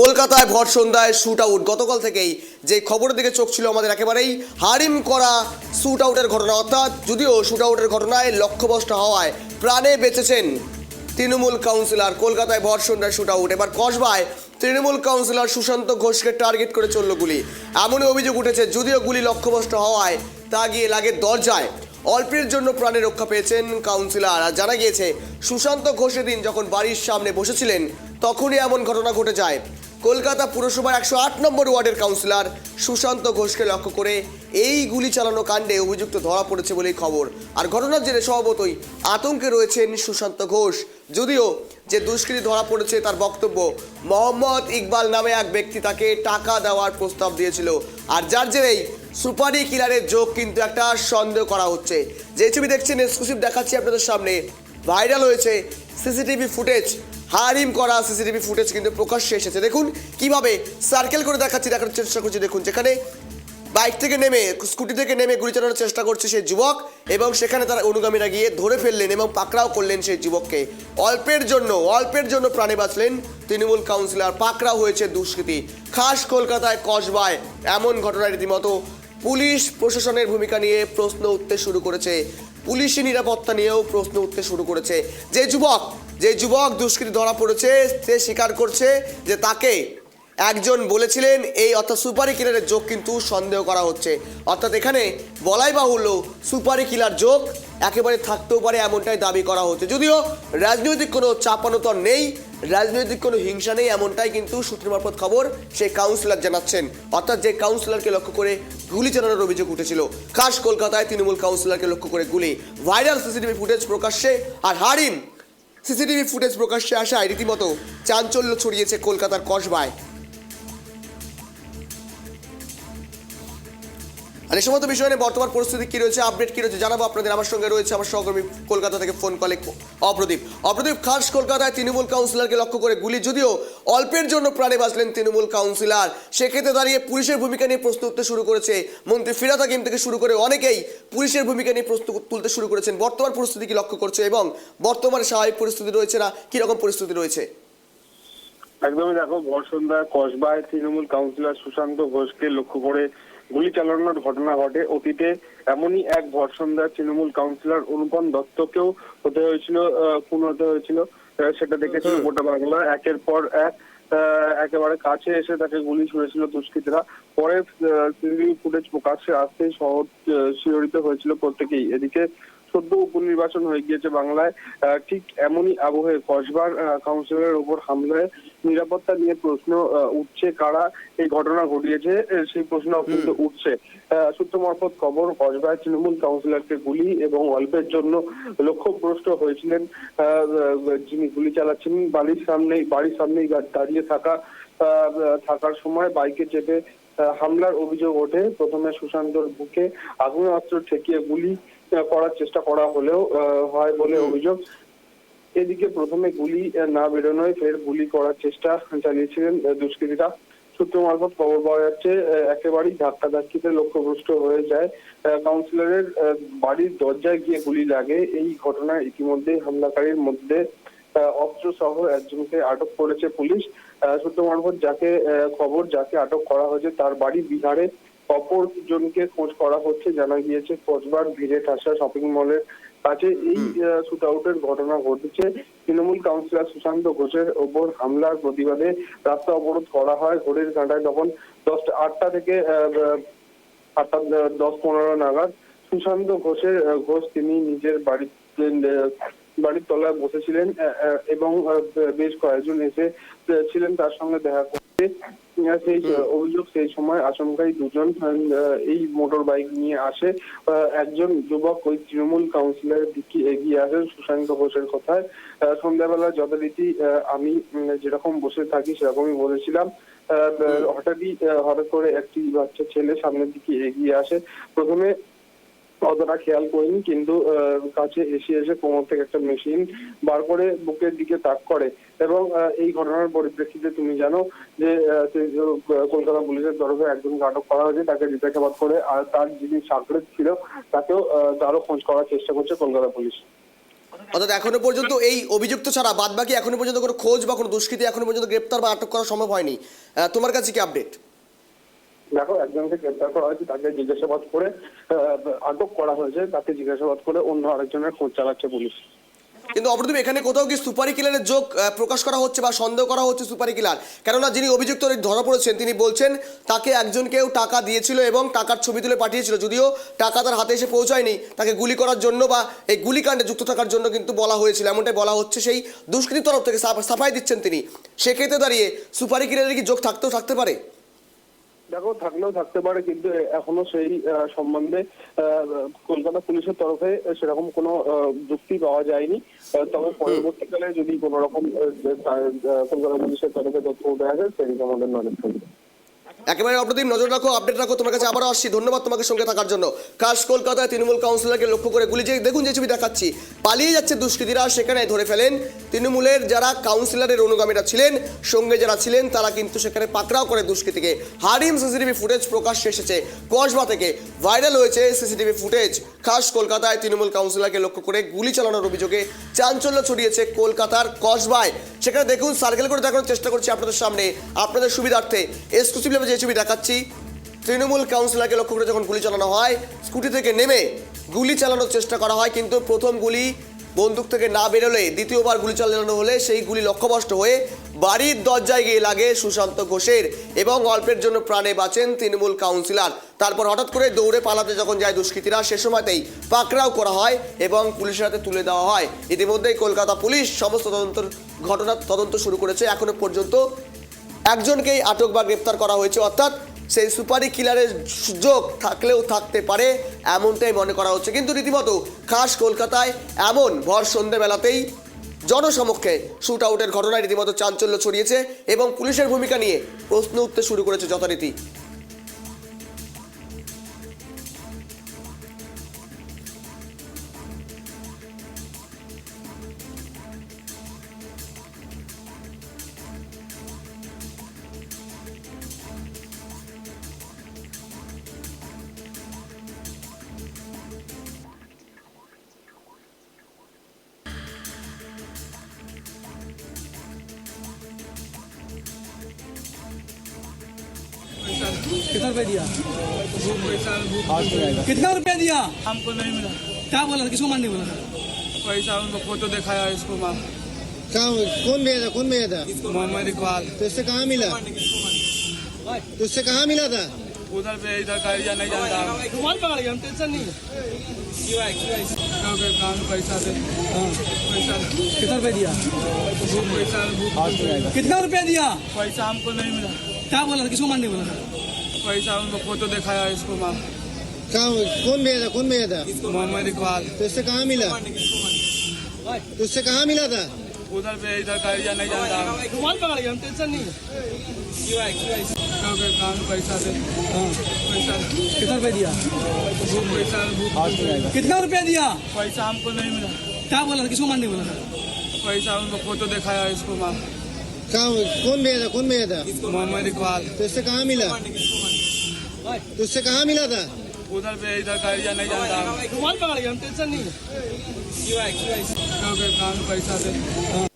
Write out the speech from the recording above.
কলকাতায় ভর সন্ধ্যায় শ্যুট আউট গতকাল থেকেই যে খবরের দিকে চোখ ছিল আমাদের একেবারেই হারিম করা শ্যুট আউটের ঘটনা। অর্থাৎ যদিও শ্যুট আউটের ঘটনায় লক্ষ্যভ্রষ্ট হওয়ায় প্রাণে বেঁচেছেন তৃণমূল কাউন্সিলর কলকাতায় ভর সন্ধ্যায় শ্যুট আউট এবার কসবায় তৃণমূল কাউন্সিলর সুশান্ত ঘোষকে টার্গেট করে চলল গুলি। এমনই অভিযোগ উঠেছে, যদিও গুলি লক্ষ্যভ্রষ্ট হওয়ায় তা গিয়ে লাগে দরজায়। অল্পের জন্য প্রাণে রক্ষা পেয়েছেন কাউন্সিলর আর জানা গিয়েছে, সুশান্ত ঘোষের দিন যখন বাড়ির সামনে বসেছিলেন, তখনই এমন ঘটনা ঘটে যায়। কলকাতা পুরসভার একশো আট নম্বর ওয়ার্ডের কাউন্সিলর সুশান্ত ঘোষকে লক্ষ্য করে এই গুলি চালানো কাণ্ডে অভিযুক্ত ধরা পড়েছে বলেই খবর। আর ঘটনার জেরে স্বভাবতই আতঙ্কে রয়েছেন সুশান্ত ঘোষ। যদিও যে দুষ্কৃতী ধরা পড়েছে তার বক্তব্য, মোহাম্মদ ইকবাল নামে এক ব্যক্তি তাকে টাকা দেওয়ার প্রস্তাব দিয়েছিল। আর যার জেরেই সুপারি কিলারের যোগ কিন্তু একটা সন্দেহ করা হচ্ছে। যে ছবি দেখছেন এক্সক্লুসিভ দেখাচ্ছি আপনাদের সামনে। ভাইরাল হয়েছে সিসিটিভি ফুটেজ হারিম করা সিসিটিভি ফুটেজ কিন্তু প্রকাশ্যে এসেছে। দেখুন, কীভাবে সার্কেল করে দেখাচ্ছি দেখার চেষ্টা করছি, দেখুন, যেখানে বাইক থেকে নেমে স্কুটি থেকে নেমে গুলি চালানোর চেষ্টা করছে সেই যুবক, এবং সেখানে তারা অনুগামীরা গিয়ে ধরে ফেললেন এবং পাকড়াও করলেন সেই যুবককে। অল্পের জন্য অল্পের জন্য প্রাণে বাঁচলেন তৃণমূল কাউন্সিলর পাকড়াও হয়েছে দুষ্কৃতী। খাস কলকাতায় কসবায়, এমন ঘটনা রীতিমতো পুলিশ প্রশাসনের ভূমিকা নিয়ে প্রশ্ন উঠতে শুরু করেছে। পুলিশি নিরাপত্তা নিয়েও প্রশ্ন উঠতে শুরু করেছে। যে যুবক যে যুবক দুষ্কৃতী ধরা পড়েছে, সে স্বীকার করছে যে তাকে একজন বলেছিলেন, এই অর্থাৎ সুপারি কিলারের যোগ কিন্তু সন্দেহ করা হচ্ছে। অর্থাৎ এখানে বলাই বাহুল্য, সুপারি কিলার যোগ একেবারে থাকতেও পারে এমনটাই দাবি করা হচ্ছে। যদিও রাজনৈতিক কোনো চাপানোতর নেই, রাজনৈতিক কোনো হিংসা নেই, এমনটাই কিন্তু সূত্র মারফত খবর সেই কাউন্সিলর জানাচ্ছেন। অর্থাৎ যে কাউন্সিলরকে লক্ষ্য করে গুলি চালানোর অভিযোগ উঠেছিল, খাস কলকাতায় তৃণমূল কাউন্সিলরকে লক্ষ্য করে গুলি। ভাইরাল সিসিটিভি ফুটেজ প্রকাশ্যে, আর হারিম সিসিটিভি ফুটেজ প্রকাশ্যে আসায় রীতিমতো চাঞ্চল্য ছড়িয়েছে কলকাতার কসবায়। আর এই সমস্ত বিষয় নিয়ে বর্তমান পরিস্থিতি কি রয়েছে আপডেট কি রয়েছে জানাব আপনাদের। আমার সঙ্গে রয়েছে আমার সহকর্মী কলকাতা থেকে ফোন কলে অপ্রদীপ। অপ্রদীপ খাস কলকাতায় তৃণমূল কাউন্সিলরকে লক্ষ্য করে গুলি। যদিও অল্পের জন্য প্রাণে বাঁচলেন তৃণমূল কাউন্সিলর সেক্ষেত্রে দাঁড়িয়ে পুলিশের ভূমিকা নিয়ে প্রশ্ন উঠতে শুরু করেছে মন্ত্রী ফিরাত হাকিম থেকে শুরু করে অনেকেই পুলিশের ভূমিকা নিয়ে প্রশ্ন তুলতে শুরু করেছেন। বর্তমান পরিস্থিতি কি লক্ষ্য করছে এবং বর্তমানে স্বাভাবিক পরিস্থিতি রয়েছে না? কীরকম পরিস্থিতি রয়েছে? একদমই দেখো, ভর সন্ধ্যায় কসবায় তৃণমূল কাউন্সিলর সুশান্ত ঘোষকে লক্ষ্য করে গুলি চালানোর ঘটনা ঘটে। অতীতে এমনই এক সন্ধ্যায় তৃণমূল কাউন্সিলর অনুপম দত্তকেও হতে হয়েছিল খুন হতে হয়েছিল। সেটা দেখেছিল গোটা বাংলা। একের পর এক একেবারে কাছে এসে তাকে গুলি ছুড়েছিল দুষ্কৃতীরা। পরে সিসিটিভি ফুটেজ প্রকাশ্যে আসতেই শহর শিহরিত হয়েছিল প্রত্যেকেই। এদিকে সদ্য উপনির্বাচন হয়ে গিয়েছে বাংলায়। ঠিক এমনই আবহে কসবার কাউন্সিলরের উপর হামলায় নিরাপত্তা নিয়ে প্রশ্ন উঠছে কারা এই ঘটনা ঘটিয়েছে সেই প্রশ্ন কিন্তু উঠছে। সূত্র মারফত খবর কসবায় তৃণমূল কাউন্সিলরকে গুলি এবং অল্পের জন্য লক্ষ্যভ্রষ্ট হয়েছিলেন যিনি গুলি চালাচ্ছেন বাড়ির সামনেই বাড়ির সামনেই দাঁড়িয়ে থাকা থাকার সময় বাইকে চেপে হামলার অভিযোগ ওঠে। প্রথমে সুশান্তর বুকে আগ্নেয়াস্ত্র ঠেকিয়ে গুলি করার চেষ্টা করা হলেও আহ, হয় বলে অভিযোগ। এদিকে প্রথমে গুলি না বেরোনোয় ফের গুলি করার চেষ্টা চালিয়েছিলেন দুষ্কৃতীরা। সূত্র মারফত খবর পাওয়া যাচ্ছে একেবারেই ধাক্কা ধাক্কিতে লক্ষ্যভ্রষ্ট হয়ে যায়। কাউন্সিলরের বাড়ির দরজায় গিয়ে গুলি লাগে। এই ঘটনায় ইতিমধ্যে হামলাকারীর মধ্যে অস্ত্র সহ একজনকে আটক করেছে পুলিশ। সূত্র মারফত যাকে খবর যাকে আটক করা হয়েছে, তার বাড়ি বিহারে অপর জনকে খোঁজ করা হচ্ছে। জানা গিয়েছে কোচবার ভিড়ে ঠাসা শপিং মলের কাছে এই শুট আউটের ঘটনা ঘটেছে। তৃণমূল কাউন্সিলর সুশান্ত ঘোষের ওপর হামলার প্রতিবাদে রাস্তা অবরোধ করা হয় ঘড়ির কাঁটায় তখন দশটা আটটা থেকে আটটা দশ পনেরো নাগাদ। সুশান্ত ঘোষের ঘোষ তিনি নিজের বাড়িতে বাড়ির তলায় বসেছিলেন এবং বেশ কয়েকজন এসে ছিলেন। তার সঙ্গে দেখা সেই অভিযোগ সেই সময় আচমকাই দুজন এই মোটর বাইক নিয়ে আসে। একজন যুবক ওই তৃণমূল কাউন্সিলরের দিকে এগিয়ে আসেন সুশান্ত ঘোষের কথায়। সন্ধ্যাবেলা যথারীতি আমি যেরকম বসে থাকি সেরকমই বলেছিলাম। আহ, হঠাৎই হঠাৎ করে একটি বাচ্চা ছেলে সামনের দিকে এগিয়ে আসে। প্রথমে অতটা খেয়াল করিনি, কিন্তু কাছে এসে এসে কোমর থেকে একটা মেশিন বার করে বুকের দিকে তাক করে এবং এই ঘটনার পরিপ্রেক্ষিতে তুমি জানো যে কলকাতা পুলিশের তরফে একজনকে আটক করা হয়েছে, তাকে জিজ্ঞাসাবাদ করে, আর তার যিনি সাকরেত ছিল, তাকেও তারও খোঁজ করার চেষ্টা করছে কলকাতা পুলিশ। অর্থাৎ এখনও পর্যন্ত এই অভিযুক্ত ছাড়া বাদ বাকি এখনও পর্যন্ত কোনো খোঁজ বা কোনো দুষ্কৃতি এখনও পর্যন্ত গ্রেপ্তার বা আটক করা সম্ভব হয়নি। তোমার কাছে কি আপডেট দেখো, একজনকে গ্রেপ্তার করা হয়েছে, তাকে জিজ্ঞাসাবাদ করে আটক করা হয়েছে, তাকে জিজ্ঞাসাবাদ করে অন্য আরেকজনের খোঁজ চালাচ্ছে পুলিশ। কিন্তু অপরদীপ এখানে কোথাও কি সুপারি কিলারের যোগ প্রকাশ করা হচ্ছে বা সন্দেহ করা হচ্ছে সুপারি কিলার? কেননা যিনি অভিযুক্ত ধরা পড়েছেন, তিনি বলছেন তাকে একজন কেউ টাকা দিয়েছিল এবং টাকার ছবি তুলে পাঠিয়েছিল, যদিও টাকা তার হাতে এসে পৌঁছায়নি। তাকে গুলি করার জন্য বা এই গুলিকাণ্ডে যুক্ত থাকার জন্য কিন্তু বলা হয়েছিল, এমনটাই বলা হচ্ছে সেই দুষ্কৃতির তরফ থেকে, সাফ- সাফাই দিচ্ছেন তিনি। সেক্ষেত্রে দাঁড়িয়ে সুপারি কিলারের কি যোগ থাকতেও থাকতে পারে? দেখো থাকলেও থাকতে পারে কিন্তু এখনও সেই সম্বন্ধে আহ, কলকাতা পুলিশের তরফে সেরকম কোনো যুক্তি পাওয়া যায়নি। তবে পরবর্তীকালে যদি কোনো রকম কলকাতা পুলিশের তরফে তথ্য উঠে আসে সেদিকে আমাদের নজর থাকবে। একেবারে অপ্রতিম নজর রাখো আপডেট রাখো, তোমার কাছে আবারও আসছি। ধন্যবাদ তোমাকে সঙ্গে থাকার জন্য। কাশ কলকাতায় তৃণমূল কাউন্সিলরকে লক্ষ্য করে গুলি যে দেখুন যে ছবি দেখাচ্ছি। পালিয়ে যাচ্ছে দুষ্কৃতীরা, সেখানে ধরে ফেলেন তৃণমূলের যারা কাউন্সিলরের অনুগামীরা ছিলেন, সঙ্গে যারা ছিলেন, তারা কিন্তু সেখানে পাকড়াও করে দুষ্কৃতীকে। হারিম সিসিটিভি ফুটেজ প্রকাশ্যে এসেছে। কসবা থেকে ভাইরাল হয়েছে সিসিটিভি ফুটেজ। খাস কলকাতায় তৃণমূল কাউন্সিলরকে লক্ষ্য করে গুলি চালানোর অভিযোগে চাঞ্চল্য ছড়িয়েছে কলকাতার কসবায়। সেখানে দেখুন সার্কেল করে দেখানোর চেষ্টা করছি আপনাদের সামনে। আপনাদের সুবিধার্থে এক্সক্লুসিভভাবে যে ছবি দেখাচ্ছি, তৃণমূল কাউন্সিলরকে লক্ষ্য করে যখন গুলি চালানো হয়, স্কুটি থেকে নেমে গুলি চালানোর চেষ্টা করা হয়, কিন্তু প্রথম গুলি বন্দুক থেকে না বেরোলে দ্বিতীয়বার গুলি চালানো হলে সেই গুলি লক্ষ্যভ্রষ্ট হয়ে বাড়ির দরজায় গিয়ে লাগে সুশান্ত ঘোষের এবং অল্পের জন্য প্রাণে বাঁচেন তৃণমূল কাউন্সিলর। তারপর হঠাৎ করে দৌড়ে পালাতে যখন যায় দুষ্কৃতীরা, সে সময়তেই পাকড়াও করা হয় এবং পুলিশের হাতে তুলে দেওয়া হয়। ইতিমধ্যেই কলকাতা পুলিশ সমস্ত তদন্ত ঘটনার তদন্ত শুরু করেছে। এখনও পর্যন্ত একজনকেই আটক বা গ্রেপ্তার করা হয়েছে। অর্থাৎ সেই সুপারি কিলারের সুযোগ থাকলেও থাকতে পারে এমনটাই মনে করা হচ্ছে। কিন্তু রীতিমতো খাস কলকাতায় এমন ভর সন্ধেবেলাতেই জনসমক্ষে শ্যুট আউটের ঘটনায় রীতিমতো চাঞ্চল্য ছড়িয়েছে এবং পুলিশের ভূমিকা নিয়ে প্রশ্ন উঠতে শুরু করেছে যথারীতি। कितना रुपया दिया? कितना रुपया दिया? हमको नहीं मिला क्या बोला था? किसको मारने बोला था? पैसा उनको फ़ोटो दिखाया इसको मार कहाँ कौन भेजा था? कौन भेजा था? मोहम्मद इकबाल। तो इससे कहाँ मिला? तो इससे कहाँ मिला था? उधर पे इधर का एरिया नहीं जानता रुमाल पकड़ गया हम टेंशन नहीं है। पैसा दे पैसा कितना रुपया दिया? पैसा कितना रुपया दिया? पैसा हमको नहीं मिला। क्या बोला था? किसको मारने बोला था? पैसा उनको फ़ोटो दिखाया इसको मार कहाँ कौन भेजा था? कौन भेजा था? मोहम्मद इकबाल। तो इससे कहाँ मिला? तो इससे कहाँ मिला था? उधर पे इधर का एरिया नहीं जानता रुमाल पकड़ गया हम टेंशन नहीं है। क्योंकि कान पैसा दे। पैसा कितना रुपया दिया? पैसा कितना रुपया दिया? पैसा हमको नहीं मिला। क्या बोला था? किसको मारने बोला था? पैसा उनको फ़ोटो दिखाया इसको मार कहाँ कौन भेजा था? कौन भेजा था? मोहम्मद इकबाल। तो इससे कहाँ मिला? तो उससे कहाँ मिला था? उधर पे इधर का एरिया नहीं जानता रुमाल पकड़ गया हम टेंशन नहीं है। पैसा दे।